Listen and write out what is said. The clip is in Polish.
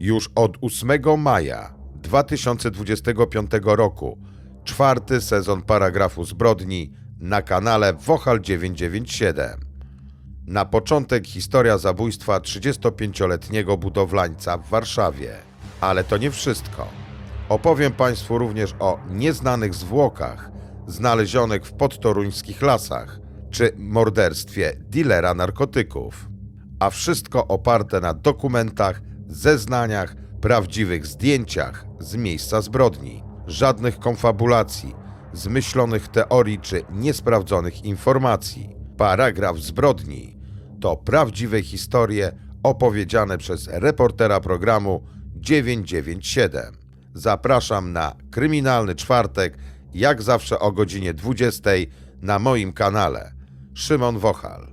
Już od 8 maja 2025 roku czwarty sezon paragrafu zbrodni na kanale Wochal 997. Na początek historia zabójstwa 35-letniego budowlańca w Warszawie. Ale to nie wszystko. Opowiem Państwu również o nieznanych zwłokach znalezionych w podtoruńskich lasach czy morderstwie dilera narkotyków. A wszystko oparte na dokumentach, zeznaniach, prawdziwych zdjęciach z miejsca zbrodni. Żadnych konfabulacji, zmyślonych teorii czy niesprawdzonych informacji. Paragraf zbrodni to prawdziwe historie opowiedziane przez reportera programu 997. Zapraszam na Kryminalny Czwartek, jak zawsze o godzinie 20 na moim kanale. Szymon Wochal.